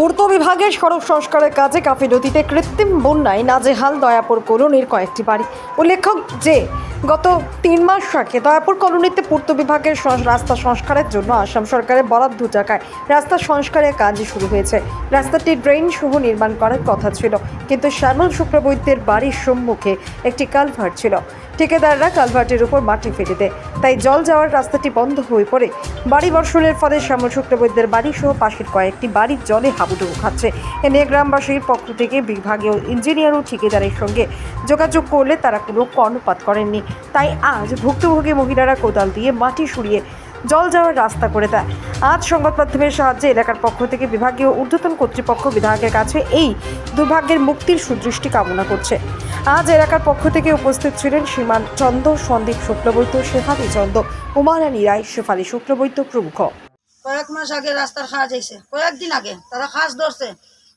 পূর্ত বিভাগের সড়ক সংস্কারের কাজে কাফি নদীতে কৃত্রিম বন্যায় নাজেহাল দয়াপুর কলোনির কয়েকটি বাড়ি। উল্লেখ্য যে, গত তিন মাস আগে দয়াপুর কলোনিতে পূর্ত বিভাগের রাস্তা সংস্কারের জন্য আসাম সরকারের বরাদ্দ টাকায় রাস্তা সংস্কারের কাজ শুরু হয়েছে। রাস্তাটি ড্রেন সহ নির্মাণ করার কথা ছিল, কিন্তু শ্যামল শুক্রবৈদ্যের বাড়ির সম্মুখে একটি কালভার ছিল। ঠিকাদাররা কালভার্টের উপর মাটি ফেলে দেয়। তাই জল যাওয়ার রাস্তাটি বন্ধ হয়ে পড়ে। বাড়ি বর্ষণের ফলে শ্যামল শুক্রবৈদ্যের বাড়ি সহ পাশের কয়েকটি বাড়ির জলে হাবুডুবু খাচ্ছে। এ নিয়ে গ্রামবাসীর পক্ষ থেকে বিভাগীয় ইঞ্জিনিয়ার ও ঠিকাদারের সঙ্গে যোগাযোগ করলে তারা কোনো কর্ণপাত করেননি। তাই আজ ভুক্তভোগী মহিলারা কোদাল দিয়ে মাটি সরিয়ে জল যাওয়ার রাস্তা করে দেয়। আজ সংবাদ মাধ্যমের সাহায্যে এলাকার পক্ষ থেকে বিভাগীয় ঊর্ধ্বতন কর্তৃপক্ষ বিধায়কের কাছে এই দুর্ভাগ্যের মুক্তির সুদৃষ্টি কামনা করছে। আজ এলাকার পক্ষ থেকে উপস্থিত ছিলেন সীমান চন্দ সন্দীপ শুক্লবৈদ্য, শেফালি চন্দ উমারানী রায়, শেফালি শুক্লবৈদ্য প্রমুখ। কয়েক মাস আগে রাস্তার খাজ আইছে। কয়েকদিন আগে তারা খাজ ধরছে।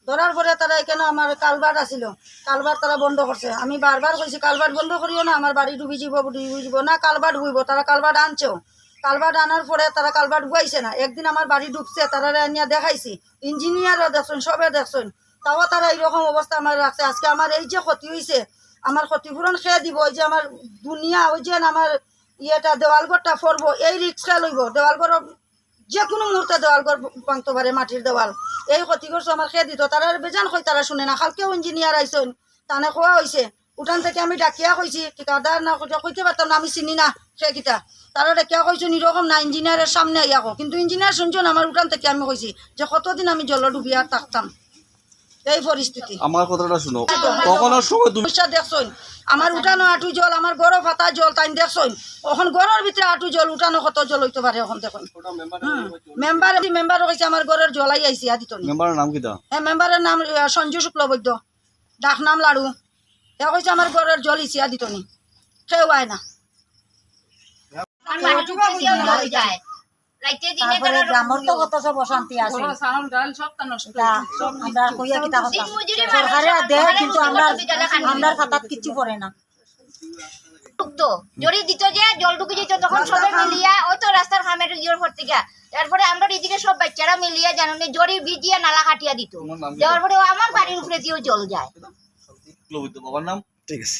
ধরার পরে তারা এখানে আমার কালবার আছিল। কালবার তারা বন্ধ করছে। আমি বারবার কইছি কালবার বন্ধ করিও না, আমার বাড়ি ডুবি যাব ডুবি যাব না কালবার ডুবিব তারা কালবার আনছেও। কালভার্ট আনার পরে তারা কালভার্ট বুয়াইছে না। একদিন আমার বাড়ি ডুবছে তারা আনিয়া দেখাইছি। ইঞ্জিনিয়ারও দেখছেন, সবে দেখছেন। তাও তারা এইরকম অবস্থা আমার রাখছে। আজকে আমার এই যে ক্ষতি হয়েছে আমার ক্ষতিপূরণ খেয়ে দিব, ওই যে আমার দুনিয়া, ওই যে আমার ইয়েটা, দেওয়ালঘরটা ফরবো, এই রিক্সা লইব। দেওয়ালঘর যে কোনো মুহূর্তে দেওয়াল ঘর ভাঙতে পারে, মাটির দেওয়াল। এই ক্ষতি করছে আমার খেয়ে দিত। তারা বেজান কই তারা শুনে না। কালকেও ইঞ্জিনিয়ার আইসন তানে খোয়া হয়েছে উঠান থেকে আমি ডাকিয়া কইছি ঠিকাদার না কইতে পারতাম না আমি চিনি না সে কিতা তারা ডাকিয়া কইছো নিরকম না ইঞ্জিনিয়ারের সামনে আইয়া কো কিন্তু ইঞ্জিনিয়ার শুনছেন আমার উঠান থেকে আমি কইছি যে কতদিন আমি জল ডুবিয়া থাকতাম? এই পরিস্থিতি। আমার কথাটা শুনো। কখনো সময় তুমি আমার উঠানো আটু জল আমার গড় ফাটা জল তাই দেখছইন। এখন গড়ের ভিতরে আটু জল উঠানো কত জল হইতে পারে এখন দেখুন। মেম্বার মেম্বার কইছে আমার গড়ের জলাই আইছি আদিত মেম্বারের নাম কিটা হ্যাঁ মেম্বারের নাম সঞ্জু শুক্লবৈদ্য। ডাক নাম লাড়ু। এ কইছে আমার গড়ের জল ইছি আদিত নি। আয় না। আমরা খাতাত কিচ্ছু পড়ে ঢুকতো জড়ি দিত যে জল ঢুকে যেত তখন সবাই মিলিয়া ওই তো রাস্তার খামের তারপরে আমরা এদিকে সব বাচ্চারা মিলিয়া জানো জড়ি ভিজিয়া নালা কাটিয়া দিত। দেওয়ার পরে আমার বাড়ির উপরে দিয়েও জল যায়। বাবার নাম। ঠিক আছে।